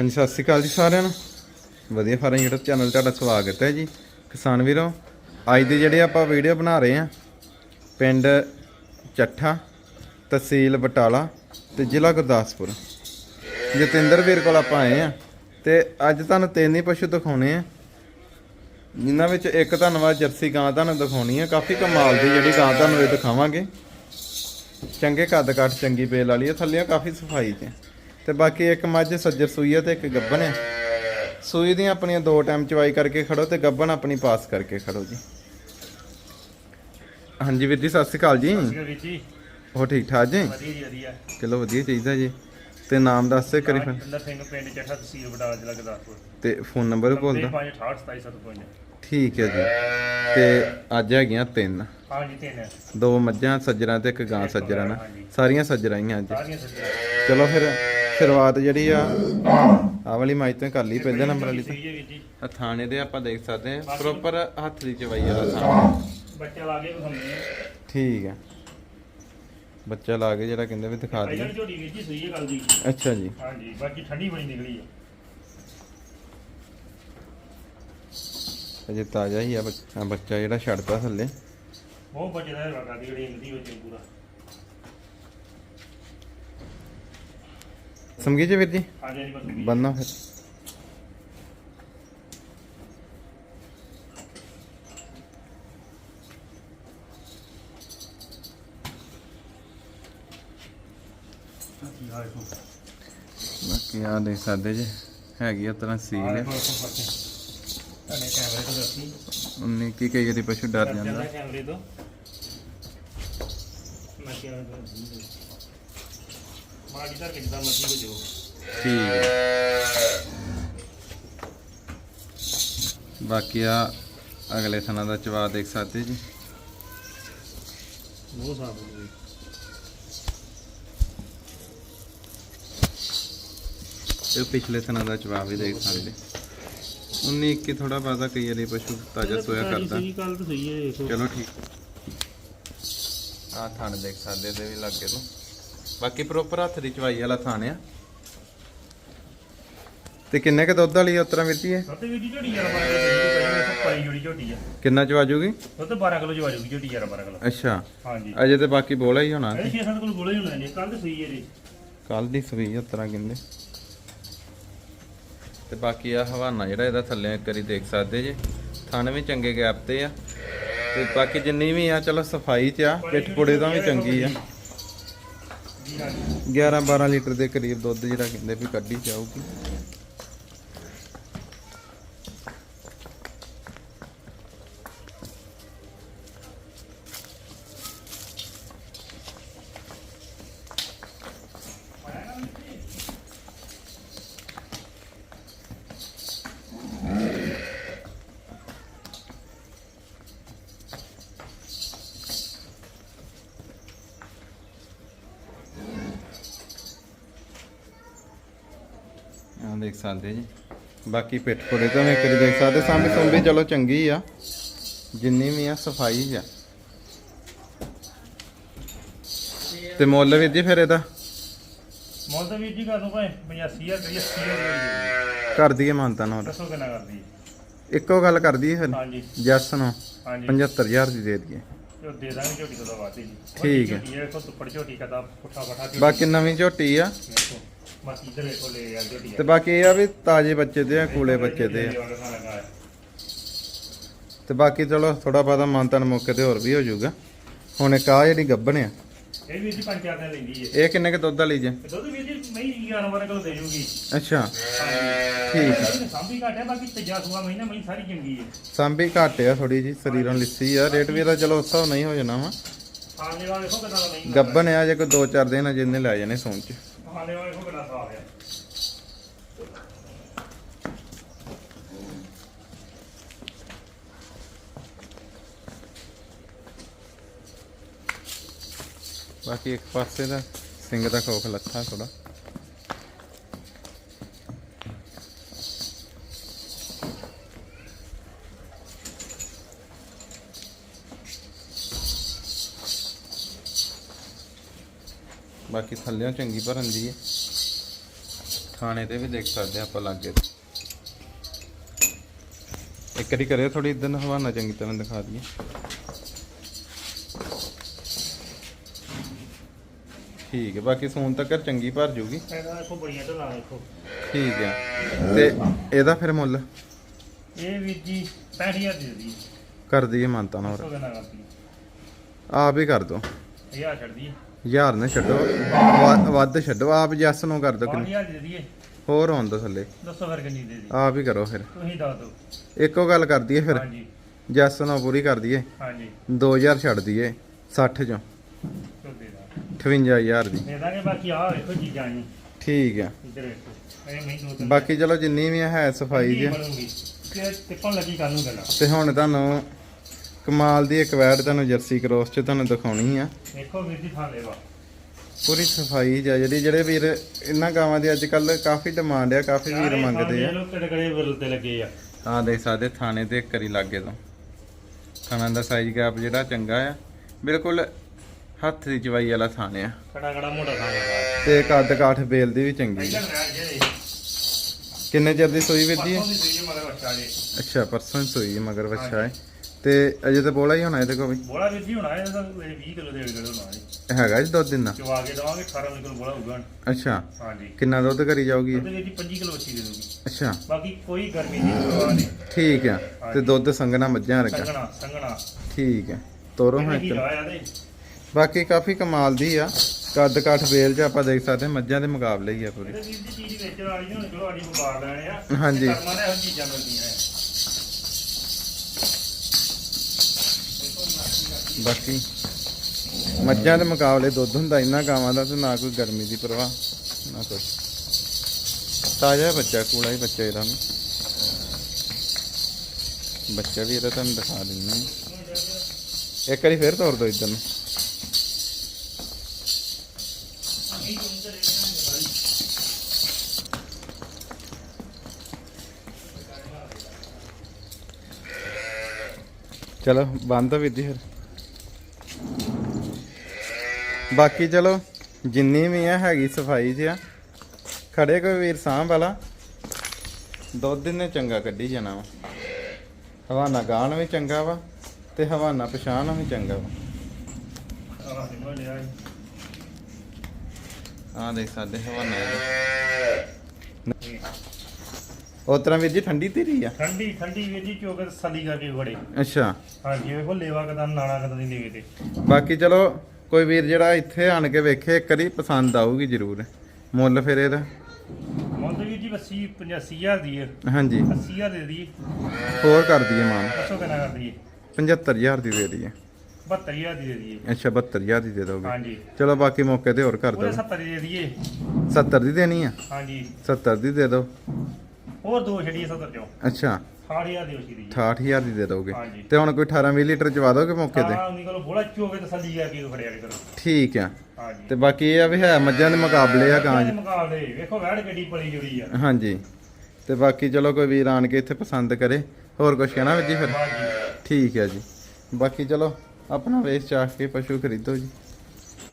ਹਾਂਜੀ, ਸਤਿ ਸ਼੍ਰੀ ਅਕਾਲ ਜੀ ਸਾਰਿਆਂ ਨੂੰ। ਵਧੀਆ ਫਾਰਮ YouTube ਚੈਨਲ ਤੁਹਾਡਾ ਸਵਾਗਤ ਹੈ ਜੀ। ਕਿਸਾਨ ਵੀਰੋ, ਅੱਜ ਦੀ ਜਿਹੜੀ ਆਪਾਂ ਵੀਡੀਓ ਬਣਾ ਰਹੇ ਹਾਂ, ਪਿੰਡ ਚੱਠਾ, ਤਹਿਸੀਲ ਬਟਾਲਾ ਤੇ ਜ਼ਿਲ੍ਹਾ ਗੁਰਦਾਸਪੁਰ। ਜਤਿੰਦਰ ਵੀਰ ਕੋਲ ਆਪਾਂ ਆਏ ਆ ਤੇ ਅੱਜ ਤੁਹਾਨੂੰ ਤਿੰਨ ਹੀ ਪਸ਼ੂ ਦਿਖਾਉਣੇ ਆ। ਜਿਨ੍ਹਾਂ ਵਿੱਚ ਇੱਕ ਧੰਨਵਾਦ ਜਰਸੀ ਗਾਂ ਤੁਹਾਨੂੰ ਦਿਖਾਉਣੀ ਹੈ ਕਾਫੀ ਕਮਾਲ ਦੀ ਜਿਹੜੀ ਗਾਂ ਤੁਹਾਨੂੰ ਇਹ ਦਿਖਾਵਾਂਗੇ। ਚੰਗੇ ਕੱਦ ਕੱਟ ਚੰਗੀ ਬੇਲ ਵਾਲੀ ਹੈ ਥੱਲੇ ਕਾਫੀ ਸਫ਼ਾਈ ਤੇ। ਤੇ ਬਾਕੀ ਇੱਕ ਮੱਝ ਸੱਜਰ ਸੂਈ ਹੈ ਤੇ ਇੱਕ ਗੱਬਨ ਹੈ ਸੂਈ ਦੀਆਂ ਆਪਣੀਆਂ ਦੋ ਟਾਈਮ ਚਵਾਈ ਕਰਕੇ ਖੜੋ ਤੇ ਗੱਬਨ ਆਪਣੀ ਪਾਸ ਕਰਕੇ ਖੜੋ ਜੀ। ਹਾਂਜੀ ਵੀਰ ਜੀ। ਸਤਿ ਸ਼੍ਰੀ ਅਕਾਲ ਜੀ ਵੀਰ ਜੀ। ਹੋ ਠੀਕ ਠਾਕ ਜੀ? ਵਧੀਆ ਜੀ ਵਧੀਆ। ਚਲੋ ਵਧੀਆ ਚਾਹੀਦਾ ਜੀ। ਤੇ ਨਾਮ ਦੱਸ ਦੇ ਕਰੀ ਫਿਰ। ਪਿੰਡ ਸਿੰਘ ਪਿੰਡ ਚੱਠਾ ਤਹਿਸੀਲ ਬਟਾਲਾ ਜ਼ਿਲ੍ਹਾ ਗੁਰਦਾਸਪੁਰ। ਤੇ ਫੋਨ ਨੰਬਰ ਵੀ ਬੋਲਦਾ 5682755 ਠੀਕ ਹੈ ਜੀ। ਤੇ ਅੱਜ ਹੈਗੀਆਂ ਤਿੰਨ। ਹਾਂ ਜੀ ਤਿੰਨ। ਦੋ ਮੱਝਾਂ ਸੱਜਰਾਂ ਤੇ ਇੱਕ ਗਾਂ ਸੱਜਰਾਂ ਨਾ ਸਾਰੀਆਂ ਸੱਜਰਾਂ ਹੀ ਆ ਅੱਜ। ਸਾਰੀਆਂ ਸੱਜੀਆਂ ਚਲੋ ਫਿਰ ਸ਼ੁਰੂਆਤ ਜਿਹੜੀ ਆ ਆ ਵਾਲੀ ਮਾਈ ਤੋਂ ਕਰ ਲਈ ਪਹਿਲੇ ਨੰਬਰ ਵਾਲੀ ਤੋਂ। ਆਹ ਥਾਣੇ ਦੇ ਆਪਾਂ ਦੇਖ ਸਕਦੇ ਹਾਂ ਪ੍ਰੋਪਰ ਹੱਥ ਦੀ ਚਵਾਈ ਵਾਲਾ ਥਾਣਾ। ਬੱਚਾ ਲਾ ਕੇ ਵਿਖਾਉਂਦੇ ਆ ਠੀਕ ਹੈ ਬੱਚਾ ਲਾ ਕੇ ਜਿਹੜਾ ਕਹਿੰਦੇ ਵੀ ਦਿਖਾ ਪਹਿਲਾਂ ਦਈਏ। ਝੋਟੀ ਵੀਰ ਜੀ ਸਹੀ ਹੈ ਗੱਲ ਦੀ ਅੱਛਾ ਜੀ। ਹਾਂ ਜੀ ਬਾਕੀ ਠੰਡੀ ਬੜੀ ਨਿਕਲੀ ਹੈ ਅਜੇ ਤਾਜ਼ਾ ਹੀ ਆ ਬੱਚਾ ਬੱਚਾ ਜਿਹੜਾ ਛੱਡਦਾ ਥੱਲੇ। ਬਹੁਤ ਬੱਚੇ ਦਾ ਰਗਾ ਦੀ ਜਿਹੜੀ ਇੰਗਦੀ ਵਿੱਚ ਪੂਰਾ। ਸਮਝੀ ਜੀ ਵੀਰ ਜੀ? ਹਾਂ ਜੀ ਬਸ ਵੀ। ਬੰਨਾ ਫਿਰ। ਬਾਕੀ ਆ ਦੇਖ ਸਕਦੇ ਜੀ ਹੈਗੀ ਆ ਤਰ੍ਹਾਂ ਸੀਲ। ਹਾਂ ਹੈ ਦੇਖੋ ਦੇਖੋ ਬੱਚੇ। ਅਨੇ ਕੈਮਰੇ ਤੋਂ ਦੱਸੀ। ਉਹਨੇ ਕੀ ਕਈ ਵਾਰੀ ਪਸ਼ੂ ਡਰ ਜਾਂਦਾ। ਜਾਂਦਾ ਕੈਮਰੇ ਤੋਂ। ਮੈਂ ਕਿਹਾ ਮਾੜੀ ਮਰਜ਼ੀ ਠੀਕ। ਹੈ ਬਾਕੀ ਆ ਅਗਲੇ ਥਣਾ ਦਾ ਚਵਾ ਦੇਖ ਸਕਦੇ ਜੀ। ਮੂੰਹ ਸਾਫ਼ ਹੋ ਗਈ ਤੇ ਪਿਛਲੇ ਥਣਾ ਦਾ ਚਵਾ ਵੀ ਦੇਖ ਸਕਦੇ। 19 21 ਥੋੜਾ ਬਾਜ਼ਾ ਕਈ ਵਾਰੀ ਪਸ਼ੂ ਤਾਜ਼ਾ ਸੋਇਆ ਕਰਦਾ। ਸਹੀ ਗੱਲ ਤਾਂ ਸਹੀ ਹੈ ਦੇਖੋ। ਚਲੋ ਠੀਕ। ਆ ਥਣ ਦੇਖ ਸਕਦੇ ਤੇ ਵੀ ਲੱਗੇ ਤੋਂ। ਬਾਕੀ ਪ੍ਰੋਪਰ ਹੱਥ ਦੀ ਚਵਾਈ ਵਾਲਾ ਥਾਣ ਆ। ਤੇ ਕਿੰਨੇ ਕ ਦੁੱਧ ਵਾਲੀ ਉਤਰਾ ਮਿਰਤੀ ਹੈ ਦੁੱਧ ਵੀ ਦੀ ਝੋਟੀ ਯਾਰ ਬਾਰਾਂ ਕਿਲੋ ਦੀ ਪਹਿਲਾਂ ਇੱਥੇ ਪਾਈ ਜੁੜੀ ਝੋਟੀ ਆ। ਕਿੰਨਾ ਚਵਾ ਜੂਗੀ ਦੁੱਧ 12 ਕਿਲੋ ਜਵਾ ਜੂਗੀ ਝੋਟੀ ਯਾਰ 12 ਕਿਲੋ। ਅੱਛਾ। ਹਾਂਜੀ। ਅਜੇ ਤੇ ਬਾਕੀ ਬੋਲਾ ਹੀ ਹੋਣਾ। ਇਹ 6-7 ਕਿਲੋ ਗੋਲੇ ਹੀ ਲੈਣੇ ਕੱਲ ਤੇ ਹੈ ਜੀ ਕੱਲ ਦੀ ਸਵੀ ਉਤਰਾ ਕਹਿੰਦੇ। ਤੇ ਬਾਕੀ ਆ ਹਵਾਨਾ ਜਿਹੜਾ ਇਹਦਾ ਥੱਲੇ ਇੱਕ ਵਾਰੀ ਦੇਖ ਸਕਦੇ ਜੇ। ਥਣ ਵੀ ਚੰਗੇ ਗੈਪ ਤੇ ਆ। ਤੇ ਬਾਕੀ ਜਿੰਨੀ ਵੀ ਆ ਚਲੋ ਸਫ਼ਾਈ ਚ ਆ ਪਿੱਠ ਪੁੜੇ ਦਾ ਵੀ ਚੰਗੀ ਆ। 11 12 ਲੀਟਰ ਦੇ ਕਰੀਬ ਦੁੱਧ ਜਿਹੜਾ ਕਹਿੰਦੇ ਵੀ ਕੱਢੀ ਜਾਊਗੀ ਆ ਦੇਖ ਸਕਦੇ ਜੀ। ਬਾਕੀ ਪਿੱਠ ਪੁੜੇ ਤੋਂ ਵਾਰੀ ਦੇਖ ਸਕਦੇ ਸਾਂਭੀ ਸੁੰਭੀ ਚਲੋ ਚੰਗੀ ਆ। ਜਿੰਨੀ ਵੀ ਆ ਸਫ਼ਾਈ ਆ। ਤੇ ਮੁੱਲ ਵੀ ਜੀ ਫਿਰ ਇਹਦਾ? ਮੁੱਲ ਤਾਂ ਵੀਰ ਜੀ ਕਰ ਦੋ ਭਾਵੇਂ 85000 ਕਰੀਏ 80000 ਕਰ ਦਈਏ ਮਾਨਤਾ ਨਾਲ। ਦੱਸੋ ਕਿੰਨਾ ਕਰਦੀ ਇੱਕੋ ਗੱਲ ਕਰ ਦਈਏ ਫਿਰ। ਹਾਂਜੀ। ਜੈਸ ਨੂੰ ਹਾਂਜੀ। 75000 ਦੀ ਦੇ ਦਈਏ। ਜੋ ਦੇ ਦਾਂਗੇ ਝੋਟੀ ਤੋਂ ਵਾਤੀ ਜੀ ਠੀਕ ਹੈ। ਝੋਟੀ ਹੈ ਦੇਖੋ ਤੁੱਪੜ ਝੋਟੀ ਕਦਾ ਪੁੱਠਾ ਪਠਾ ਬਾਕੀ ਨਵੀਂ ਝੋਟੀ ਆ। ਬਾਕੀ ਇਧਰ ਵੇਖੋ ਲੈ ਆ ਝੋਟੀ ਤੇ ਬਾਕੀ ਇਹ ਆ ਵੀ ਤਾਜ਼ੇ ਬੱਚੇ ਦੇ ਆ ਕੂਲੇ ਬੱਚੇ ਦੇ ਆ। ਤੇ ਬਾਕੀ ਚਲੋ ਥੋੜਾ ਬਹੁਤਾ ਮਾਨਤਨ ਮੌਕੇ ਤੇ ਹੋਰ ਵੀ ਹੋ ਜਾਊਗਾ। ਹੁਣ ਇੱਕ ਆ ਜਿਹੜੀ ਗੱਬਣ ਆ ਇਹ ਵੀ ਜੀ ਪੰਜ ਚਾਰ ਦਿਨ ਲੈਂਦੀ ਹੈ। ਇਹ ਕਿੰਨੇ ਕ ਦੁੱਧ ਵਾਲੀ ਜੇ? ਦੁੱਧ ਵੀਰ ਜੀ ਮਹੀਂ 11 ਵਾਰ ਕਿਲੋ ਦੇ ਜੂਗੀ। ਅੱਛਾ। ਠੀਕ ਹੈ ਸਾਂਭੀ ਘੱਟ ਹੈ ਬਾਕੀ ਤੀਜਾ ਸੂਆ ਮਹੀਨਾ ਮਹੀਂ ਸਾਰੀ ਚੰਗੀ ਹੈ। ਸਾਂਭੀ ਘੱਟ ਆ ਥੋੜੀ ਜੀ ਸਰੀਰਾਂ ਲਿੱਸੀ ਆ। ਰੇਟ ਵੀ ਇਹਦਾ ਚਲੋ ਉਸ ਨਹੀਂ ਹੋ ਜਾਣਾ ਵਾ। ਗੱਬਨ ਆ ਜੇ ਕੋਈ 2-4 ਦਿਨ ਜਿੰਨੇ ਲੈ ਜਾਣੇ ਸੌਂ ਚ। ਖਾਣੇ ਵਾਲਾ ਦੇਖੋ ਕਿੰਨਾ ਸਾਫ਼ ਹੈ ਬਾਕੀ ਇੱਕ ਪਾਸੇ ਦਾ ਸਿੰਘ ਦਾ ਖੋਖ ਲੱਥਾ ਥੋੜਾ ਬਾਕੀ ਥੱਲਿਓਂ ਚੰਗੀ ਭਰਨ ਦੀ ਹੈ। ਥਾਣੇ ਤੇ ਵੀ ਦੇਖ ਸਕਦੇ ਆਪਾਂ ਲਾਗੇ। ਇੱਕ ਵਾਰੀ ਕਰਿਓ ਥੋੜੀ ਇਦਾਂ ਹਵਾਨਾ ਚੰਗੀ ਤਰ੍ਹਾਂ ਦਿਖਾ ਦਈਏ। ਠੀਕ ਹੈ ਬਾਕੀ ਸੂਨ ਤੱਕ ਚੰਗੀ ਭਰ ਜੂਗੀ। ਇਹਦਾ ਦੇਖੋ ਬੜੀਆਂ ਢਲਾਂ ਦੇਖੋ। ਠੀਕ ਹੈ ਤੇ ਇਹਦਾ ਫਿਰ ਮੁੱਲ? ਇਹ ਵੀਰ ਜੀ 65000 ਦੀ ਦੀ ਕਰ ਦਈਏ ਮੰਨਤਾ ਨਾ ਹੋਰ। ਆਪ ਹੀ ਕਰ ਦੋ ਇਹ ਆ ਛੱਡਦੀ ਹਜ਼ਾਰ ਨਾ ਛੱਡੋ। ਵੱਧ- ਵੱਧ ਛੱਡੋ। ਆਪ ਜੱਸ ਨੂੰ ਕਰ ਦੋ ਕਿੰਨੀ। 5000 ਦੀ ਦੇ ਦਈਏ। ਹੋਰ ਆਉਣ ਦੋ ਥੱਲੇ। ਦੱਸੋ ਫਿਰ ਕਿੰਨੀ ਦੇ ਦੀ ਆਪ ਹੀ ਕਰੋ ਫਿਰ। ਤੁਸੀਂ ਦੱਸ ਦਿਓ। ਇੱਕੋ ਗੱਲ ਕਰ ਦਈਏ ਫਿਰ। ਹਾਂਜੀ। ਜੱਸ ਨੂੰ ਪੂਰੀ ਕਰ ਦਈਏ। ਹਾਂਜੀ। 2000 ਛੱਡ ਦਈਏ। 60 ਚੋਂ। ਚੋ ਦੇ ਦਾਂ 58000 ਦੀ। ਦੇ ਦਾਂਗੇ। ਬਾਕੀ ਆ ਵੇਖੋ ਚੀਜ਼ਾਂ ਜੀ ਠੀਕ ਆ। ਇੱਧਰ ਵੇਖੋ। ਇਹ ਨਹੀਂ ਦੋ ਤਿੰਨ ਬਾਕੀ ਚਲੋ ਜਿੰਨੀ ਵੀ ਹੈ ਸਫ਼ਾਈ ਜੀ ਬਣੂਗੀ। ਤੇ ਟਿੱਪਣ ਲੱਗੀ ਕੱਲ ਨੂੰ ਗੱਲਾਂ। ਤੇ ਹੁਣ ਤੁਹਾਨੂੰ ਕਮਾਲ ਦੀ ਇੱਕ ਵੈਡ ਤੁਹਾਨੂੰ ਜਰਸੀ ਕ੍ਰੋਸ ਚ ਤੁਹਾਨੂੰ ਦਿਖਾਉਣੀ ਆ। ਦੇਖੋ ਵੀਰ ਜੀ ਥਾਂ ਲੈਵਾ ਪੂਰੀ ਸਫ਼ਾਈ ਜਾਂ ਜਿਹੜੀ ਜਿਹੜੇ ਵੀਰ ਇਹਨਾਂ ਗਾਵਾਂ ਦੀ ਅੱਜ ਕੱਲ ਕਾਫੀ ਡਿਮਾਂਡ ਆ ਕਾਫੀ ਵੀਰ ਮੰਗਦੇ ਆ। ਲੋਕ ਕਿਹੜੇ ਵਿਰਲ ਤੇ ਲੱਗੇ ਆ। ਆ ਦੇਖ ਸਕਦੇ ਥਾਣੇ ਤੇ ਕਰੀ ਲੱਗੇ ਤੋਂ। ਥਾਣਾ ਦਾ ਸਾਈਜ਼ ਗੈਪ ਜਿਹੜਾ ਚੰਗਾ ਆ। ਬਿਲਕੁਲ ਹੱਥ ਦੀ ਚਵਾਈ ਵਾਲਾ ਥਾਣੇ ਆ। ਕੜਾ ਕੜਾ ਮੋਟਾ ਥਾਂ ਲਗਾ ਤੇ ਕੱਦ ਕਾਠ ਬੇਲ ਦੀ ਵੀ ਚੰਗੀ ਆ। ਕਿੰਨੇ ਚਿਰ ਦੀ ਸੂਈ ਵੀਰ ਜੀ? ਅੱਛਾ ਪਰਸੋਂ ਹੀ ਸੂਈ ਹੈ ਮਗਰ ਬੱਚਾ ਹੈ ਤੇ ਅਜੇ ਤਾਂ ਬੋਲਾ ਹੀ ਹੋਣਾ ਇਹਦੇ ਕੋਲ ਵੀ। ਬੋਲਾ ਵੀਰ ਜੀ ਹੋਣਾ ਇਹ ਤਾਂ 20 ਕਿਲੋ ਦੇ ਕਿਲੋ ਹੋਣਾ ਜੀ। ਹੈਗਾ ਜੀ ਦੁੱਧ ਦਿਨਾ ਚਵਾ ਕੇ ਦਵਾਂਗੇ 18 ਕਿਲੋ ਬੋਲਾ ਹੋਊਗਾ। ਅੱਛਾ। ਹਾਂਜੀ। ਕਿੰਨਾ ਦੁੱਧ ਕਰੀ ਜਾਊਗੀ? ਇਹ? ਵਿੱਚ 25 ਕਿਲੋ ਬੱਚੀ ਦੇ ਦੂਗੀ ਅੱਛਾ। ਬਾਕੀ ਕੋਈ ਗਰਮੀ ਦੀ ਪਰਵਾਹ ਨਹੀਂ। ਠੀਕ ਆ। ਤੇ ਦੁੱਧ ਸੰਗਣਾ ਮੱਝਾਂ ਰਗਾ ਸੰਗਣਾ ਸੰਗਣਾ ਠੀਕ ਹੈ ਤੋਰੋ ਹਾਂ ਇਹ ਇੱਕ। ਬਾਕੀ ਕਾਫੀ ਕਮਾਲ ਦੀ ਆ। ਕੱਦ ਕਾਠ ਬੇਲ ਚ ਆਪਾਂ ਦੇਖ ਸਕਦੇ ਮੱਝਾਂ ਦੇ ਮੁਕਾਬਲੇ ਹੀ ਆ ਪੂਰੀ। ਇਹਦੇ ਬਾਕੀ ਮੱਝਾਂ ਦੇ ਮੁਕਾਬਲੇ ਦੁੱਧ ਹੁੰਦਾ, ਇਹਨਾਂ ਗਾਵਾਂ ਦਾ ਤੇ ਨਾ ਕੋਈ ਗਰਮੀ ਦੀ ਪਰਵਾਹ, ਨਾ ਕੁਛ। ਤਾਜ਼ਾ ਬੱਚਾ ਕੂਲਾ ਹੀ ਬੱਚਾ ਇਹਦਾ। ਵੀ ਬੱਚਾ ਵੀ ਇਹਦਾ ਤੁਹਾਨੂੰ ਦਿਖਾ ਦਿੰਦਾ। ਇੱਕ ਵਾਰੀ ਫੇਰ ਤੋਰ ਦੋ ਇਧਰ ਨੂੰ। ਚਲੋ, ਬੰਦ ਵੀਰ ਜੀ ਫਿਰ। ਬਾਕੀ ਚਲੋ ਜਿੰਨੀ ਵੀ ਆ ਹੈਗੀ ਸਫ਼ਾਈ 'ਚ ਆ। ਖੜੇ ਕੋਈ ਵੀਰ ਸਾਂਭ ਵਾਲਾ। ਦੁੱਧ ਨੇ ਚੰਗਾ ਕੱਢੀ ਜਾਣਾ ਵਾ। ਹਵਾਨਾ ਗਾਣ ਵੀ ਚੰਗਾ ਵਾ ਤੇ ਹਵਾਨਾ ਪਛਾਣ ਵੀ ਚੰਗਾ ਵਾ। ਆਹ ਦੇਖ ਸਾਡੇ ਹਵਾਨਾ ਉਹ ਤਰ੍ਹਾਂ ਵੀਰ ਜੀ ਠੰਡੀ ਧੀਰੀ ਆ? ਠੰਡੀ ਠੰਡੀ ਵੀਰ ਜੀ ਚੋਕ ਸਲੀ ਕਰਕੇ ਬੜੇ ਅੱਛਾ। ਹਾਂਜੀ ਵੇਖੋ ਲੇਵਾ ਕਦਮ ਨਾਣਾ ਕਦਮ ਦੀ ਲੇਵੇ ਤੇ। ਬਾਕੀ ਚਲੋ ਕੋਈ ਵੀਰ ਜਿਹੜਾ ਇੱਥੇ ਆਣ ਕੇ ਵੇਖੇ ਇੱਕ ਵਾਰੀ ਪਸੰਦ ਆਊਗੀ ਜ਼ਰੂਰ। ਮੁੱਲ ਫਿਰ ਇਹਦਾ? ਮੁੱਲ ਵੀਰ ਜੀ 80 85000 ਦੀ ਹੈ। ਹਾਂਜੀ। 80000 ਦੇ ਦੀ ਹੋਰ ਕਰ ਦਈਏ ਮਾਨ। ਕਿੰਨਾ ਕਰ ਦਈਏ? 75000 ਦੀ ਦੇ ਦਈਏ। 72000 ਦੀ ਦੇ ਦਈਏ। ਅੱਛਾ 72000 ਦੀ ਦੇ ਦੋਗੇ। ਹਾਂਜੀ। ਚਲੋ ਬਾਕੀ ਮੌਕੇ ਤੇ ਹੋਰ ਕਰ ਦੋ 70 ਦੀ ਦੇ ਦਈਏ। 70 ਦੀ ਦੇਣੀ ਆ? ਹਾਂਜੀ। 70 ਦੀ ਦੇ ਦਿਓ। ਹੋਰ ਦੋ ਛੜੀਏ 70 ਚੋਂ। ਅੱਛਾ। 68000 ਦੀ ਉਸੀ ਦੀ 68000 ਦੀ ਦੇ ਦੋਗੇ। ਹਾਂਜੀ। ਤੇ ਹੁਣ ਕੋਈ 18 20 ਲੀਟਰ ਚਵਾ ਦੋਗੇ ਮੌਕੇ ਤੇ? ਹਾਂ ਉਹਨੀ ਕੋਲ ਬੋਲਾ ਚੋਵੇ ਤਸੱਲੀ ਕਰਕੇ ਖੜਿਆ ਕਰੋ। ਠੀਕ ਆ। ਹਾਂਜੀ। ਤੇ ਬਾਕੀ ਇਹ ਆ ਵੀ ਹੈ ਮੱਝਾਂ ਦੇ ਮੁਕਾਬਲੇ ਆ ਗਾਂ ਦੇ ਮੁਕਾਬਲੇ ਵੇਖੋ ਵੈੜ ਗੱਡੀ ਪਲੀ ਜੁੜੀ ਆ। ਹਾਂਜੀ। ਤੇ ਬਾਕੀ ਚਲੋ ਕੋਈ ਵੀਰ ਆਣ ਕੇ ਇੱਥੇ ਪਸੰਦ ਕਰੇ। ਹੋਰ ਕੁਝ ਕਹਿਣਾ ਜੀ ਫਿਰ? ਹਾਂਜੀ। ਠੀਕ ਹੈ ਜੀ। ਬਾਕੀ ਚਲੋ ਆਪਣਾ ਵੇਚ ਚਾਹ ਕੇ ਪਸ਼ੂ ਖਰੀਦੋ ਜੀ।